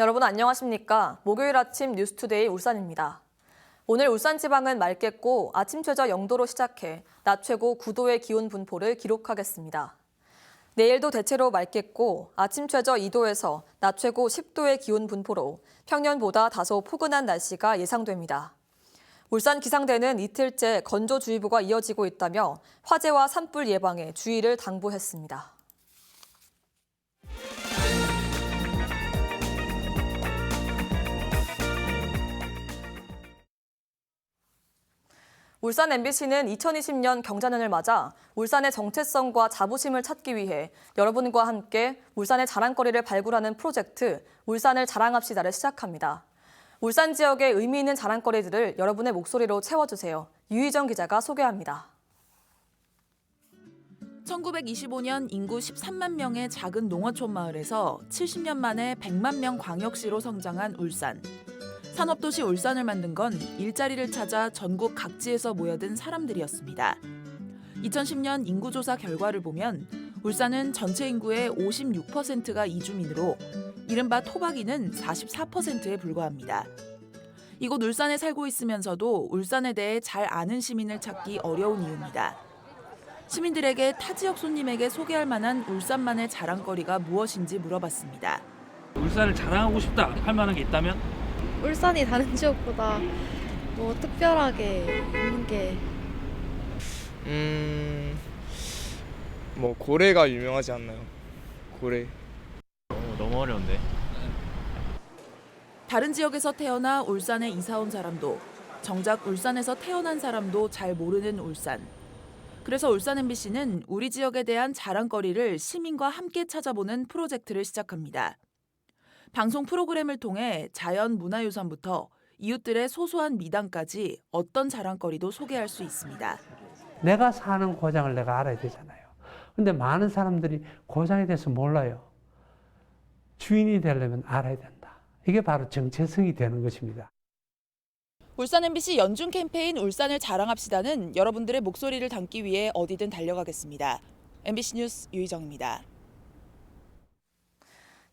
여러분 안녕하십니까? 목요일 아침 뉴스투데이 울산입니다. 오늘 울산 지방은 맑겠고 아침 최저 0도로 시작해 낮 최고 9도의 기온 분포를 기록하겠습니다. 내일도 대체로 맑겠고 아침 최저 2도에서 낮 최고 10도의 기온 분포로 평년보다 다소 포근한 날씨가 예상됩니다. 울산 기상대는 이틀째 건조주의보가 이어지고 있다며 화재와 산불 예방에 주의를 당부했습니다. 울산 MBC는 2020년 경자년을 맞아 울산의 정체성과 자부심을 찾기 위해 여러분과 함께 울산의 자랑거리를 발굴하는 프로젝트 울산을 자랑합시다를 시작합니다. 울산 지역의 의미 있는 자랑거리들을 여러분의 목소리로 채워주세요. 유희정 기자가 소개합니다. 1925년 인구 13만 명의 작은 농어촌 마을에서 70년 만에 100만 명 광역시로 성장한 울산. 산업도시 울산을 만든 건 일자리를 찾아 전국 각지에서 모여든 사람들이었습니다. 2010년 인구조사 결과를 보면 울산은 전체 인구의 56%가 이주민으로 이른바 토박이는 44%에 불과합니다. 이곳 울산에 살고 있으면서도 울산에 대해 잘 아는 시민을 찾기 어려운 이유입니다. 시민들에게 타 지역 손님에게 소개할 만한 울산만의 자랑거리가 무엇인지 물어봤습니다. 울산을 자랑하고 싶다 할 만한 게 있다면 울산이 다른 지역보다 뭐 특별하게 있는 게 음, 뭐 고래가 유명하지 않나요? 고래. 어, 너무 어려운데 다른 지역에서 태어나 울산에 이사 온 사람도 정작 울산에서 태어난 사람도 잘 모르는 울산. 그래서 울산 MBC는 우리 지역에 대한 자랑거리를 시민과 함께 찾아보는 프로젝트를 시작합니다. 방송 프로그램을 통해 자연 문화유산부터 이웃들의 소소한 미담까지 어떤 자랑거리도 소개할 수 있습니다. 내가 사는 고장을 내가 알아야 되잖아요. 근데 많은 사람들이 고장에 대해서 몰라요. 주인이 되려면 알아야 된다. 이게 바로 정체성이 되는 것입니다. 울산 MBC 연중 캠페인 울산을 자랑합시다는 여러분들의 목소리를 담기 위해 어디든 달려가겠습니다. MBC 뉴스 유희정입니다.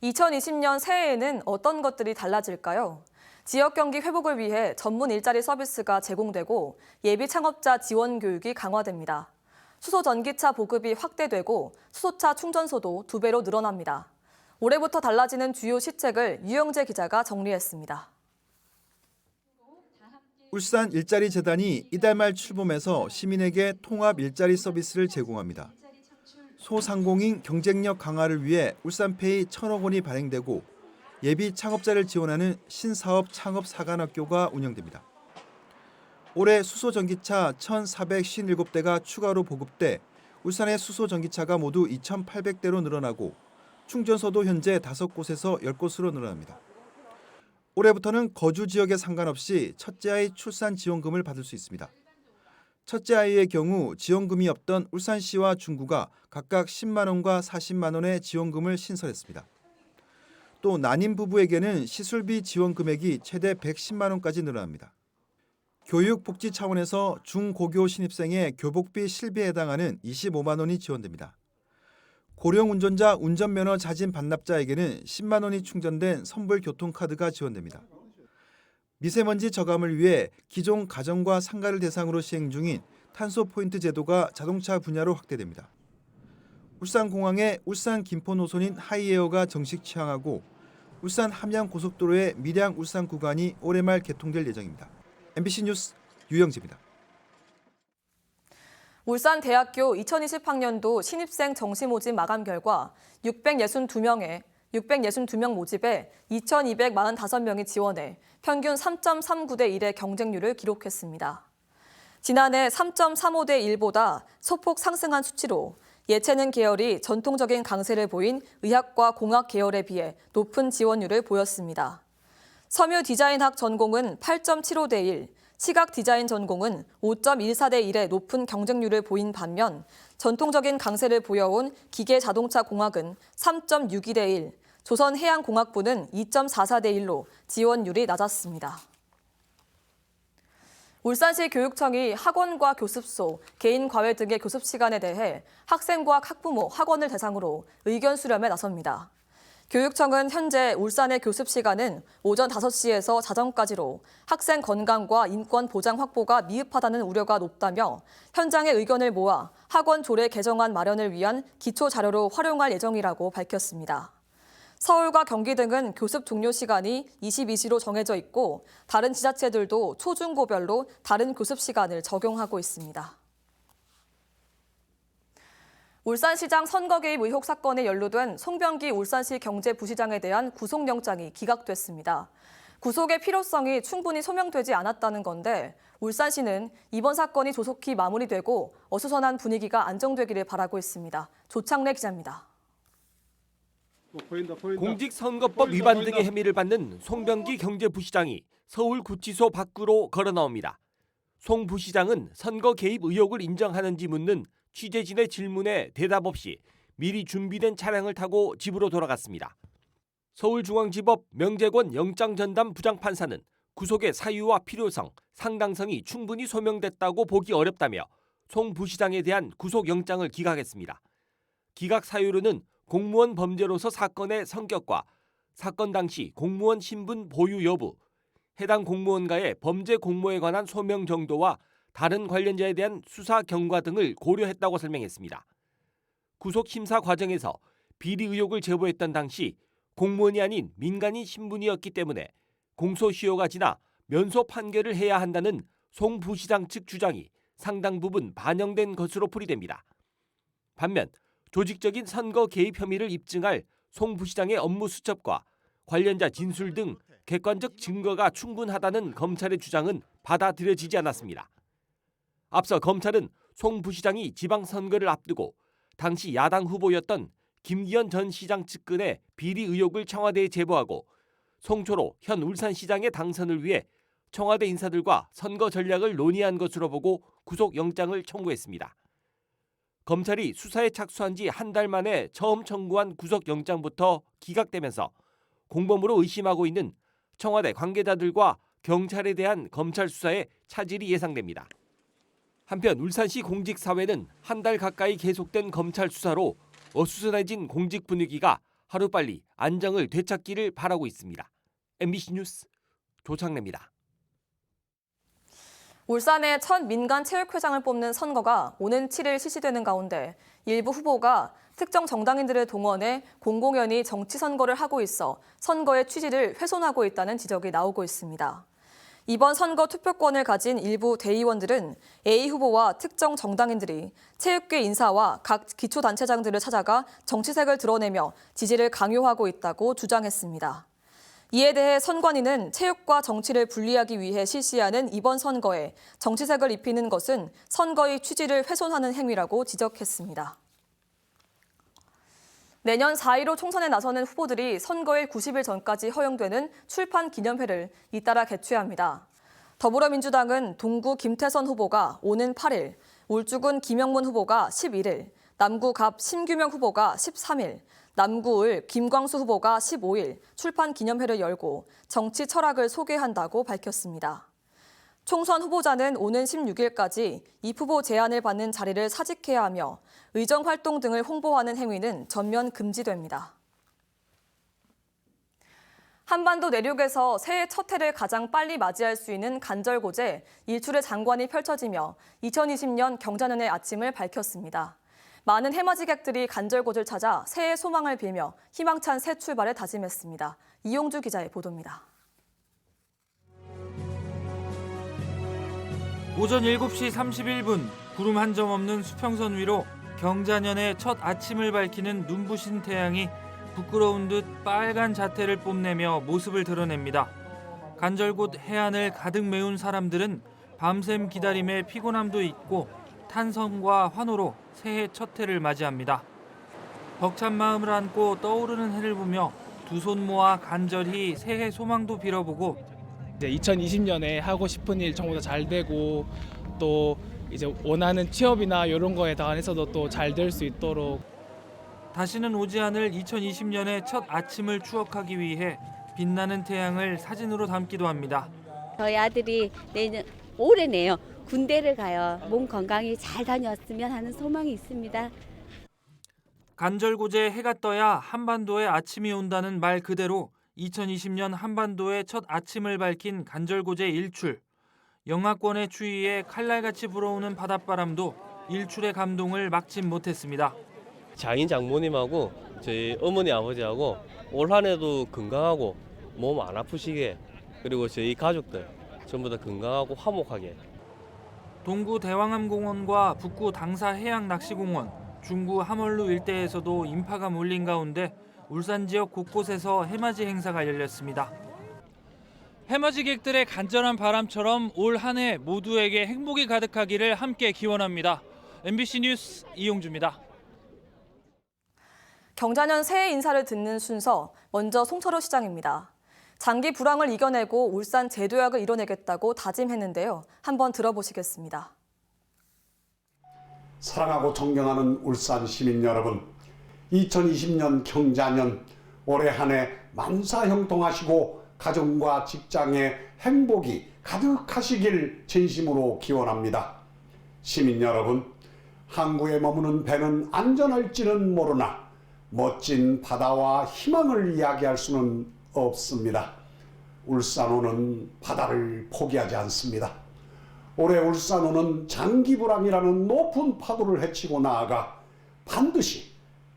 2020년 새해에는 어떤 것들이 달라질까요? 지역 경기 회복을 위해 전문 일자리 서비스가 제공되고 예비 창업자 지원 교육이 강화됩니다. 수소 전기차 보급이 확대되고 수소차 충전소도 두 배로 늘어납니다. 올해부터 달라지는 주요 시책을 유영재 기자가 정리했습니다. 울산 일자리 재단이 이달 말 출범해서 시민에게 통합 일자리 서비스를 제공합니다. 소상공인 경쟁력 강화를 위해 울산페이 천억 원이 발행되고 예비 창업자를 지원하는 신사업 창업 사관학교가 운영됩니다. 올해 수소 전기차 1,457대가 추가로 보급돼 울산의 수소 전기차가 모두 2,800대로 늘어나고 충전소도 현재 5곳에서 10곳으로 늘어납니다. 올해부터는 거주 지역에 상관없이 첫째 아이 출산 지원금을 받을 수 있습니다. 첫째 아이의 경우 지원금이 없던 울산시와 중구가 각각 10만 원과 40만 원의 지원금을 신설했습니다. 또 난임 부부에게는 시술비 지원 금액이 최대 110만 원까지 늘어납니다. 교육복지 차원에서 중고교 신입생의 교복비 실비에 해당하는 25만 원이 지원됩니다. 고령 운전자 운전면허 자진 반납자에게는 10만 원이 충전된 선불 교통카드가 지원됩니다. 미세먼지 저감을 위해 기존 가정과 상가를 대상으로 시행 중인 탄소 포인트 제도가 자동차 분야로 확대됩니다. 울산공항의 울산 김포 노선인 하이에어가 정식 취항하고 울산 함양 고속도로의 밀양 울산 구간이 올해 말 개통될 예정입니다. MBC 뉴스 유영지입니다. 울산 대학교 2020학년도 신입생 정시 모집 마감 결과 662명의 662명 모집에 2,245명이 지원해 평균 3.39대 1의 경쟁률을 기록했습니다. 지난해 3.35대 1보다 소폭 상승한 수치로 예체능 계열이 전통적인 강세를 보인 의학과 공학 계열에 비해 높은 지원율을 보였습니다. 섬유 디자인학 전공은 8.75대 1, 시각 디자인 전공은 5.14대 1의 높은 경쟁률을 보인 반면 전통적인 강세를 보여온 기계 자동차 공학은 3.62대 1, 조선 해양공학부는 2.44대 1로 지원율이 낮았습니다. 울산시 교육청이 학원과 교습소, 개인 과외 등의 교습 시간에 대해 학생과 학부모, 학원을 대상으로 의견 수렴에 나섭니다. 교육청은 현재 울산의 교습 시간은 오전 5시에서 자정까지로 학생 건강과 인권 보장 확보가 미흡하다는 우려가 높다며 현장의 의견을 모아 학원 조례 개정안 마련을 위한 기초 자료로 활용할 예정이라고 밝혔습니다. 서울과 경기 등은 교습 종료 시간이 22시로 정해져 있고 다른 지자체들도 초중고별로 다른 교습 시간을 적용하고 있습니다. 울산시장 선거 개입 의혹 사건에 연루된 송병기 울산시 경제부시장에 대한 구속영장이 기각됐습니다. 구속의 필요성이 충분히 소명되지 않았다는 건데 울산시는 이번 사건이 조속히 마무리되고 어수선한 분위기가 안정되기를 바라고 있습니다. 조창래 기자입니다. 공직선거법 위반 등의 혐의를 받는 송병기 경제부시장이 서울 구치소 밖으로 걸어 나옵니다. 송 부시장은 선거 개입 의혹을 인정하는지 묻는 취재진의 질문에 대답 없이 미리 준비된 차량을 타고 집으로 돌아갔습니다. 서울중앙지법 명재권 영장전담 부장판사는 구속의 사유와 필요성, 상당성이 충분히 소명됐다고 보기 어렵다며 송 부시장에 대한 구속영장을 기각했습니다. 기각 사유로는 공무원 범죄로서 사건의 성격과 사건 당시 공무원 신분 보유 여부, 해당 공무원과의 범죄 공모에 관한 소명 정도와 다른 관련자에 대한 수사 경과 등을 고려했다고 설명했습니다. 구속 심사 과정에서 비리 의혹을 제보했던 당시 공무원이 아닌 민간인 신분이었기 때문에 공소시효가 지나 면소 판결을 해야 한다는 송 부시장 측 주장이 상당 부분 반영된 것으로 풀이됩니다. 반면 조직적인 선거 개입 혐의를 입증할 송 부시장의 업무 수첩과 관련자 진술 등 객관적 증거가 충분하다는 검찰의 주장은 받아들여지지 않았습니다. 앞서 검찰은 송 부시장이 지방선거를 앞두고 당시 야당 후보였던 김기현 전 시장 측근의 비리 의혹을 청와대에 제보하고 송초로 현 울산시장의 당선을 위해 청와대 인사들과 선거 전략을 논의한 것으로 보고 구속영장을 청구했습니다. 검찰이 수사에 착수한 지 한 달 만에 처음 청구한 구속영장부터 기각되면서 공범으로 의심하고 있는 청와대 관계자들과 경찰에 대한 검찰 수사에 차질이 예상됩니다. 한편 울산시 공직사회는 한 달 가까이 계속된 검찰 수사로 어수선해진 공직 분위기가 하루빨리 안정을 되찾기를 바라고 있습니다. MBC 뉴스 조창래입니다. 울산의 첫 민간 체육회장을 뽑는 선거가 오는 7일 실시되는 가운데 일부 후보가 특정 정당인들을 동원해 공공연히 정치 선거를 하고 있어 선거의 취지를 훼손하고 있다는 지적이 나오고 있습니다. 이번 선거 투표권을 가진 일부 대의원들은 A 후보와 특정 정당인들이 체육계 인사와 각 기초단체장들을 찾아가 정치색을 드러내며 지지를 강요하고 있다고 주장했습니다. 이에 대해 선관위는 체육과 정치를 분리하기 위해 실시하는 이번 선거에 정치색을 입히는 것은 선거의 취지를 훼손하는 행위라고 지적했습니다. 내년 4.15 총선에 나서는 후보들이 선거일 90일 전까지 허용되는 출판 기념회를 잇따라 개최합니다. 더불어민주당은 동구 김태선 후보가 오는 8일, 울주군 김영문 후보가 11일, 남구 갑 심규명 후보가 13일, 남구을 김광수 후보가 15일 출판 기념회를 열고 정치 철학을 소개한다고 밝혔습니다. 총선 후보자는 오는 16일까지 이 후보 제안을 받는 자리를 사직해야 하며 의정 활동 등을 홍보하는 행위는 전면 금지됩니다. 한반도 내륙에서 새해 첫 해를 가장 빨리 맞이할 수 있는 간절고제 일출의 장관이 펼쳐지며 2020년 경자년의 아침을 밝혔습니다. 많은 해맞이객들이 간절곶을 찾아 새해 소망을 빌며 희망찬 새 출발을 다짐했습니다. 이용주 기자의 보도입니다. 오전 7시 31분 구름 한 점 없는 수평선 위로 경자년의 첫 아침을 밝히는 눈부신 태양이 부끄러운 듯 빨간 자태를 뽐내며 모습을 드러냅니다. 간절곶 해안을 가득 메운 사람들은 밤샘 기다림에 피곤함도 있고 탄성과 환호로 새해 첫 해를 맞이합니다. 벅찬 마음을 안고 떠오르는 해를 보며 두 손 모아 간절히 새해 소망도 빌어보고 이제 2020년에 하고 싶은 일 전부 다 잘 되고 또 이제 원하는 취업이나 이런 거에 관해서도 또 잘 될 수 있도록 다시는 오지 않을 2020년의 첫 아침을 추억하기 위해 빛나는 태양을 사진으로 담기도 합니다. 저희 아들이 내년 올해네요. 군대를 가요. 몸 건강히 잘 다녔으면 하는 소망이 있습니다. 간절고제 해가 떠야 한반도에 아침이 온다는 말 그대로 2020년 한반도의 첫 아침을 밝힌 간절고제 일출. 영하권의 추위에 칼날같이 불어오는 바닷바람도 일출의 감동을 막진 못했습니다. 장인 장모님하고 저희 어머니 아버지하고 올 한해도 건강하고 몸 안 아프시게 그리고 저희 가족들 전부 다 건강하고 화목하게 동구 대왕암공원과 북구 당사 해양낚시공원, 중구 함월루 일대에서도 인파가 몰린 가운데 울산 지역 곳곳에서 해맞이 행사가 열렸습니다. 해맞이객들의 간절한 바람처럼 올 한 해 모두에게 행복이 가득하기를 함께 기원합니다. MBC 뉴스 이용주입니다. 경자년 새해 인사를 듣는 순서 먼저 송철호 시장입니다. 장기 불황을 이겨내고 울산 재도약을 이뤄내겠다고 다짐했는데요. 한번 들어보시겠습니다. 사랑하고 존경하는 울산 시민 여러분, 2020년 경자년 올해 한 해 만사형통하시고 가정과 직장에 행복이 가득하시길 진심으로 기원합니다. 시민 여러분, 항구에 머무는 배는 안전할지는 모르나 멋진 바다와 희망을 이야기할 수는 없습니다. 울산호는 바다를 포기하지 않습니다. 올해 울산호는 장기불황이라는 높은 파도를 헤치고 나아가 반드시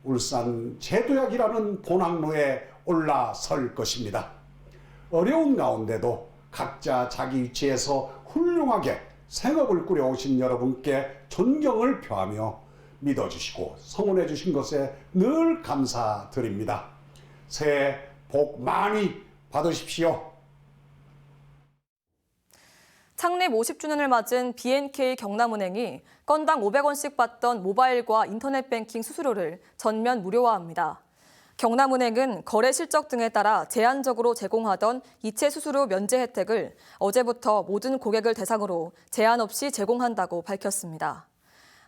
울산 제도약이라는 본항로에 올라설 것입니다. 어려운 가운데도 각자 자기 위치에서 훌륭하게 생업을 꾸려오신 여러분께 존경을 표하며 믿어주시고 성원해 주신 것에 늘 감사드립니다. 새해 복 많이 받으십시오. 창립 50주년을 맞은 BNK 경남은행이 건당 500원씩 받던 모바일과 인터넷 뱅킹 수수료를 전면 무료화합니다. 경남은행은 거래 실적 등에 따라 제한적으로 제공하던 이체 수수료 면제 혜택을 어제부터 모든 고객을 대상으로 제한 없이 제공한다고 밝혔습니다.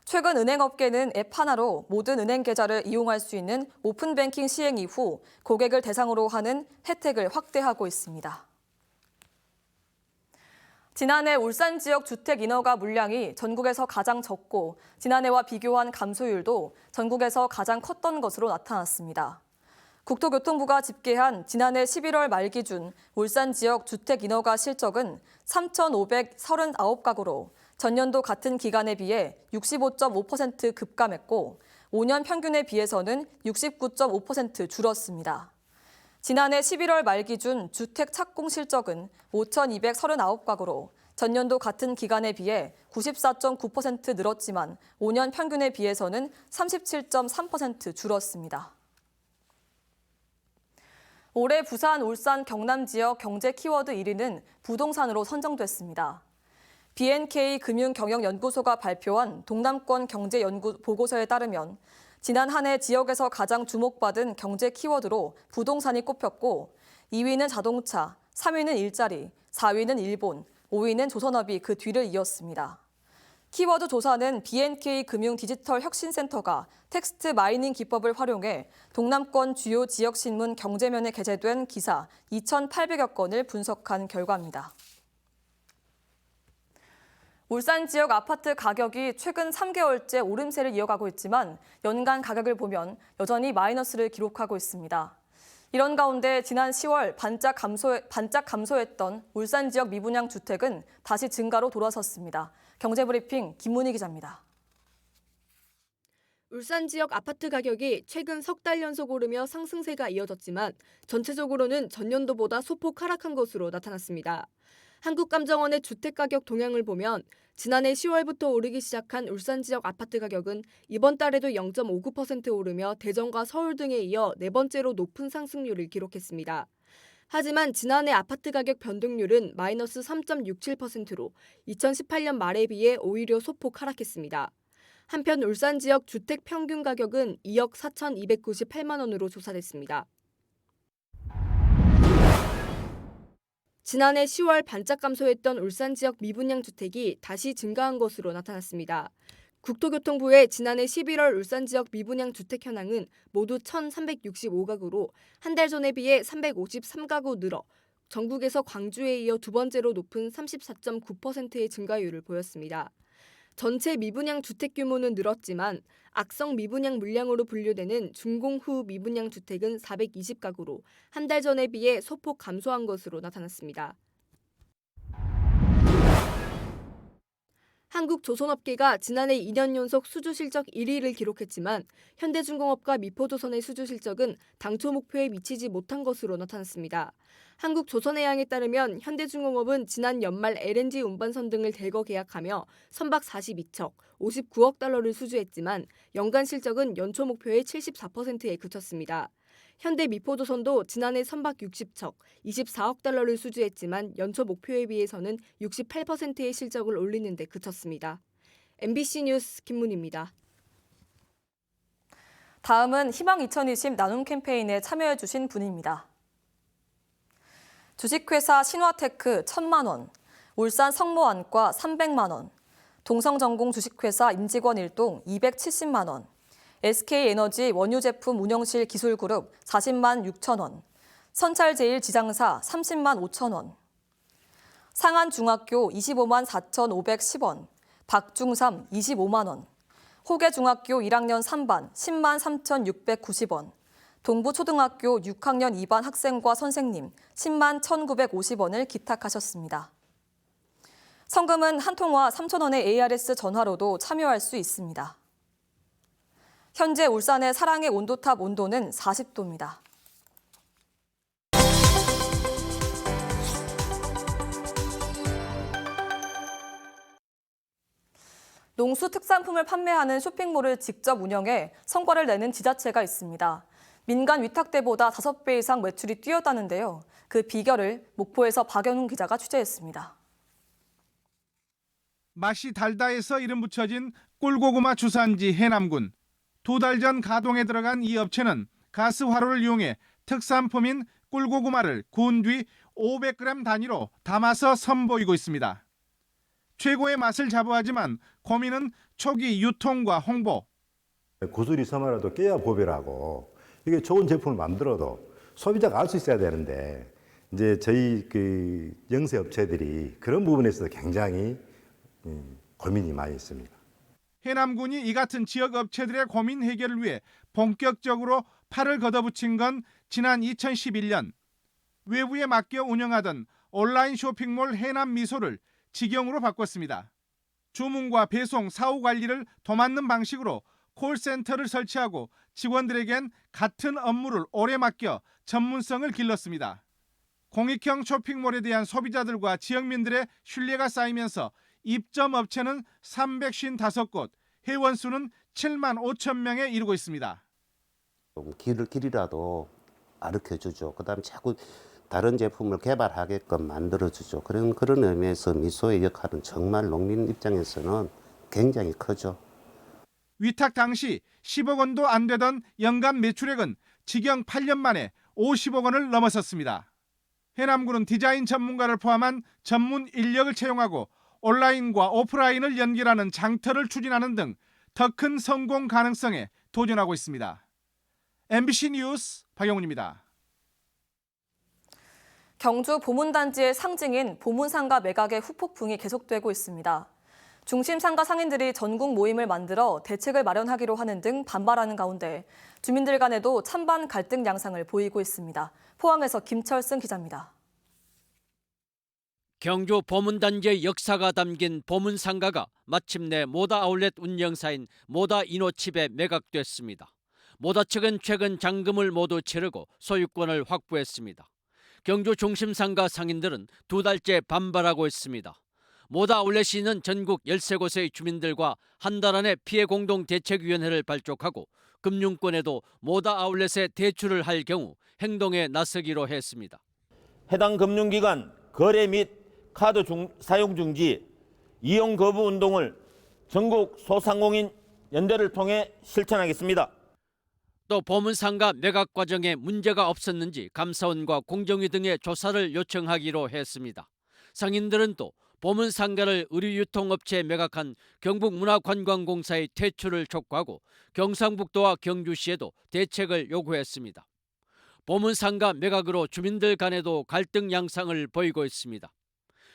최근 은행업계는 앱 하나로 모든 은행 계좌를 이용할 수 있는 오픈뱅킹 시행 이후 고객을 대상으로 하는 혜택을 확대하고 있습니다. 지난해 울산 지역 주택 인허가 물량이 전국에서 가장 적고 지난해와 비교한 감소율도 전국에서 가장 컸던 것으로 나타났습니다. 국토교통부가 집계한 지난해 11월 말 기준 울산 지역 주택 인허가 실적은 3,539가구로 전년도 같은 기간에 비해 65.5% 급감했고 5년 평균에 비해서는 69.5% 줄었습니다. 지난해 11월 말 기준 주택 착공 실적은 5,239가구로 전년도 같은 기간에 비해 94.9% 늘었지만 5년 평균에 비해서는 37.3% 줄었습니다. 올해 부산, 울산, 경남 지역 경제 키워드 1위는 부동산으로 선정됐습니다. BNK 금융경영연구소가 발표한 동남권 경제연구 보고서에 따르면 지난 한 해 지역에서 가장 주목받은 경제 키워드로 부동산이 꼽혔고 2위는 자동차, 3위는 일자리, 4위는 일본, 5위는 조선업이 그 뒤를 이었습니다. 키워드 조사는 BNK 금융 디지털 혁신센터가 텍스트 마이닝 기법을 활용해 동남권 주요 지역 신문 경제면에 게재된 기사 2,800여 건을 분석한 결과입니다. 울산 지역 아파트 가격이 최근 3개월째 오름세를 이어가고 있지만 연간 가격을 보면 여전히 마이너스를 기록하고 있습니다. 이런 가운데 지난 10월 반짝, 감소, 반짝 감소했던 울산 지역 미분양 주택은 다시 증가로 돌아섰습니다. 경제브리핑 김문희 기자입니다. 울산 지역 아파트 가격이 최근 석 달 연속 오르며 상승세가 이어졌지만 전체적으로는 전년도보다 소폭 하락한 것으로 나타났습니다. 한국감정원의 주택가격 동향을 보면 지난해 10월부터 오르기 시작한 울산 지역 아파트 가격은 이번 달에도 0.59% 오르며 대전과 서울 등에 이어 네 번째로 높은 상승률을 기록했습니다. 하지만 지난해 아파트 가격 변동률은 마이너스 3.67%로 2018년 말에 비해 오히려 소폭 하락했습니다. 한편 울산 지역 주택 평균 가격은 2억 4,298만 원으로 조사됐습니다. 지난해 10월 반짝 감소했던 울산 지역 미분양 주택이 다시 증가한 것으로 나타났습니다. 국토교통부의 지난해 11월 울산 지역 미분양 주택 현황은 모두 1,365가구로 한 달 전에 비해 353가구 늘어 전국에서 광주에 이어 두 번째로 높은 34.9%의 증가율을 보였습니다. 전체 미분양 주택 규모는 늘었지만 악성 미분양 물량으로 분류되는 준공 후 미분양 주택은 420가구로 한 달 전에 비해 소폭 감소한 것으로 나타났습니다. 한국 조선업계가 지난해 2년 연속 수주 실적 1위를 기록했지만 현대중공업과 미포조선의 수주 실적은 당초 목표에 미치지 못한 것으로 나타났습니다. 한국조선해양에 따르면 현대중공업은 지난 연말 LNG 운반선 등을 대거 계약하며 선박 42척, 59억 달러를 수주했지만 연간 실적은 연초 목표의 74%에 그쳤습니다. 현대 미포조선도 지난해 선박 60척, 24억 달러를 수주했지만 연초 목표에 비해서는 68%의 실적을 올리는 데 그쳤습니다. MBC 뉴스 김문입니다. 다음은 희망 2020 나눔 캠페인에 참여해 주신 분입니다. 주식회사 신화테크 1천만 원, 울산 성모안과 300만 원, 동성전공 주식회사 임직원 일동 270만 원, SK에너지 원유 제품 운영실 기술그룹 40만 6천 원, 선찰제일 지장사 30만 5천 원, 상안중학교 25만 4,510원, 박중삼 25만 원, 호계중학교 1학년 3반 10만 3,690원, 동부초등학교 6학년 2반 학생과 선생님 10만 1,950원을 기탁하셨습니다. 성금은 한 통화 3,000원의 ARS 전화로도 참여할 수 있습니다. 현재 울산의 사랑의 온도탑 온도는 40도입니다. 농수 특산품을 판매하는 쇼핑몰을 직접 운영해 성과를 내는 지자체가 있습니다. 민간 위탁대보다 5배 이상 매출이 뛰었다는데요. 그 비결을 목포에서 박연웅 기자가 취재했습니다. 맛이 달다해서 이름 붙여진 꿀고구마 주산지 해남군. 두 달 전 가동에 들어간 이 업체는 가스 화로를 이용해 특산품인 꿀고구마를 구운 뒤 500g 단위로 담아서 선보이고 있습니다. 최고의 맛을 자부하지만 고민은 초기 유통과 홍보. 구슬이 섬이라도 깨야 보배라고 이게 좋은 제품을 만들어도 소비자가 알 수 있어야 되는데 이제 저희 그 영세 업체들이 그런 부분에 있어서 굉장히 음, 고민이 많이 있습니다. 해남군이 이 같은 지역 업체들의 고민 해결을 위해 본격적으로 팔을 걷어붙인 건 지난 2011년 외부에 맡겨 운영하던 온라인 쇼핑몰 해남 미소를 직영으로 바꿨습니다. 주문과 배송, 사후 관리를 도맡는 방식으로 콜센터를 설치하고 직원들에겐 같은 업무를 오래 맡겨 전문성을 길렀습니다. 공익형 쇼핑몰에 대한 소비자들과 지역민들의 신뢰가 쌓이면서 입점 업체는 355곳, 회원 수는 7만 5천 명에 이르고 있습니다. 길을 길이라도 가르쳐 주죠. 그다음 자꾸 다른 제품을 개발하게끔 만들어 주죠. 그런 그런 의미에서 미소의 역할은 정말 농민 입장에서는 굉장히 크죠. 위탁 당시 10억 원도 안 되던 연간 매출액은 직영 8년 만에 50억 원을 넘어섰습니다. 해남군은 디자인 전문가를 포함한 전문 인력을 채용하고 온라인과 오프라인을 연결하는 장터를 추진하는 등 더 큰 성공 가능성에 도전하고 있습니다. MBC 뉴스 박영훈입니다. 경주 보문단지의 상징인 보문상가 매각의 후폭풍이 계속되고 있습니다. 중심 상가 상인들이 전국 모임을 만들어 대책을 마련하기로 하는 등 반발하는 가운데 주민들 간에도 찬반 갈등 양상을 보이고 있습니다. 포항에서 김철승 기자입니다. 경주 보문단지의 역사가 담긴 보문상가가 마침내 모다 아울렛 운영사인 모다 이노칩에 매각됐습니다. 모다 측은 최근 잔금을 모두 치르고 소유권을 확보했습니다. 경주 중심 상가 상인들은 두 달째 반발하고 있습니다. 모다 아울렛이 있는 전국 13곳의 주민들과 한 달 안에 피해 공동 대책위원회를 발족하고 금융권에도 모다 아울렛에 대출을 할 경우 행동에 나서기로 했습니다. 해당 금융기관 거래 및 카드 중, 사용 중지, 이용 거부 운동을 전국 소상공인 연대를 통해 실천하겠습니다. 또 보문상가 매각 과정에 문제가 없었는지 감사원과 공정위 등의 조사를 요청하기로 했습니다. 상인들은 또 보문상가를 의류유통업체에 매각한 경북문화관광공사의 퇴출을 촉구하고 경상북도와 경주시에도 대책을 요구했습니다. 보문상가 매각으로 주민들 간에도 갈등 양상을 보이고 있습니다.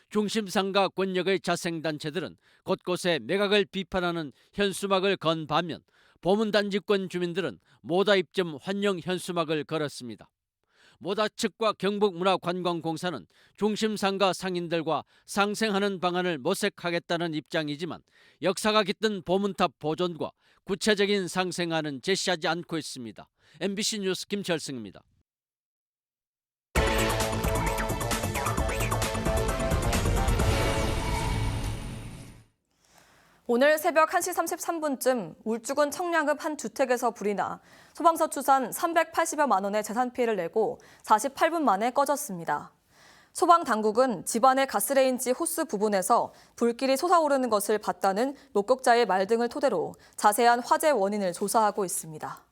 중심상가 권력의 자생단체들은 곳곳에 매각을 비판하는 현수막을 건 반면 보문단지권 주민들은 모다 입점 환영 현수막을 걸었습니다. 모다 측과 경북문화관광공사는 중심상가 상인들과 상생하는 방안을 모색하겠다는 입장이지만 역사가 깃든 보문탑 보존과 구체적인 상생안은 제시하지 않고 있습니다. MBC 뉴스 김철승입니다. 오늘 새벽 1시 33분쯤 울주군 청량읍 한 주택에서 불이 나 소방서 추산 380여만 원의 재산 피해를 내고 48분 만에 꺼졌습니다. 소방 당국은 집안의 가스레인지 호스 부분에서 불길이 솟아오르는 것을 봤다는 목격자의 말 등을 토대로 자세한 화재 원인을 조사하고 있습니다.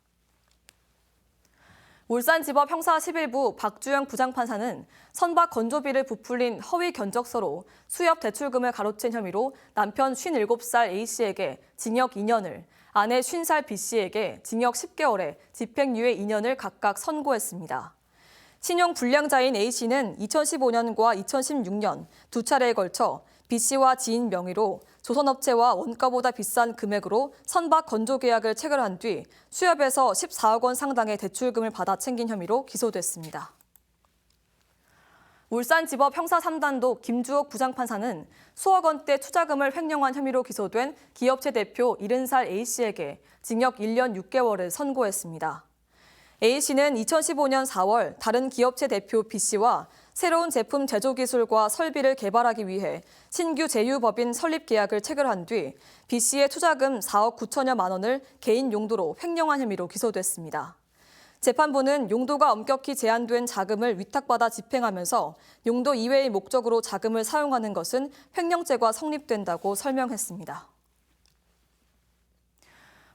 울산지법 형사 11부 박주영 부장판사는 선박 건조비를 부풀린 허위 견적서로 수협 대출금을 가로챈 혐의로 남편 57살 A씨에게 징역 2년을, 아내 50살 B씨에게 징역 10개월에 집행유예 2년을 각각 선고했습니다. 신용 불량자인 A씨는 2015년과 2016년 두 차례에 걸쳐 B씨와 지인 명의로 조선업체와 원가보다 비싼 금액으로 선박 건조 계약을 체결한 뒤 수협에서 14억 원 상당의 대출금을 받아 챙긴 혐의로 기소됐습니다. 울산지법 형사 3단도 김주옥 부장판사는 수억 원대 투자금을 횡령한 혐의로 기소된 기업체 대표 70살 A씨에게 징역 1년 6개월을 선고했습니다. A씨는 2015년 4월 다른 기업체 대표 B씨와 새로운 제품 제조 기술과 설비를 개발하기 위해 신규 제휴법인 설립 계약을 체결한 뒤 B씨의 투자금 4억 9천여만 원을 개인 용도로 횡령한 혐의로 기소됐습니다. 재판부는 용도가 엄격히 제한된 자금을 위탁받아 집행하면서 용도 이외의 목적으로 자금을 사용하는 것은 횡령죄가 성립된다고 설명했습니다.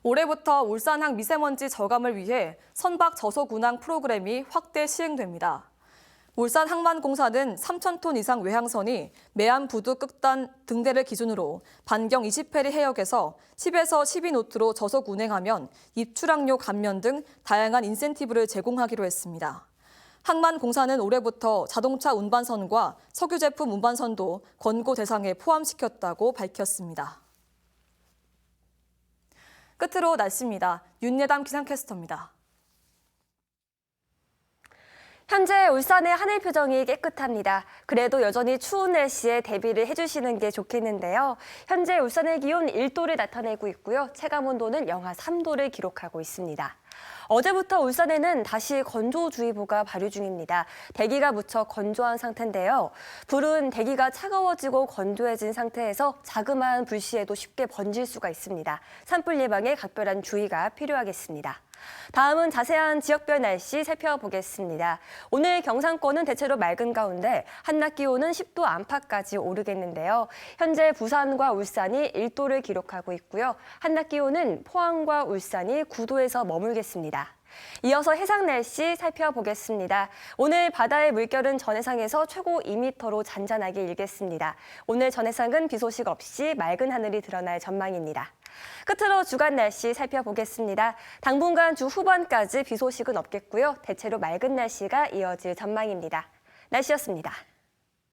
올해부터 울산항 미세먼지 저감을 위해 선박 저속 운항 프로그램이 확대 시행됩니다. 울산 항만공사는 3,000톤 이상 외항선이 매안 부두 끝단 등대를 기준으로 반경 20페리 해역에서 10에서 12노트로 저속 운행하면 입출항료 감면 등 다양한 인센티브를 제공하기로 했습니다. 항만공사는 올해부터 자동차 운반선과 석유 제품 운반선도 권고 대상에 포함시켰다고 밝혔습니다. 끝으로 날씨입니다. 윤예담 기상캐스터입니다. 현재 울산의 하늘 표정이 깨끗합니다. 그래도 여전히 추운 날씨에 대비를 해주시는 게 좋겠는데요. 현재 울산의 기온 1도를 나타내고 있고요. 체감 온도는 영하 3도를 기록하고 있습니다. 어제부터 울산에는 다시 건조주의보가 발효 중입니다. 대기가 무척 건조한 상태인데요. 불은 대기가 차가워지고 건조해진 상태에서 자그마한 불씨에도 쉽게 번질 수가 있습니다. 산불 예방에 각별한 주의가 필요하겠습니다. 다음은 자세한 지역별 날씨 살펴보겠습니다. 오늘 경상권은 대체로 맑은 가운데 한낮 기온은 10도 안팎까지 오르겠는데요. 현재 부산과 울산이 1도를 기록하고 있고요. 한낮 기온은 포항과 울산이 9도에서 머물겠습니다. 이어서 해상 날씨 살펴보겠습니다. 오늘 바다의 물결은 전해상에서 최고 2m로 잔잔하게 일겠습니다. 오늘 전해상은 비 소식 없이 맑은 하늘이 드러날 전망입니다. 끝으로 주간 날씨 살펴보겠습니다. 당분간 주 후반까지 비 소식은 없겠고요. 대체로 맑은 날씨가 이어질 전망입니다. 날씨였습니다.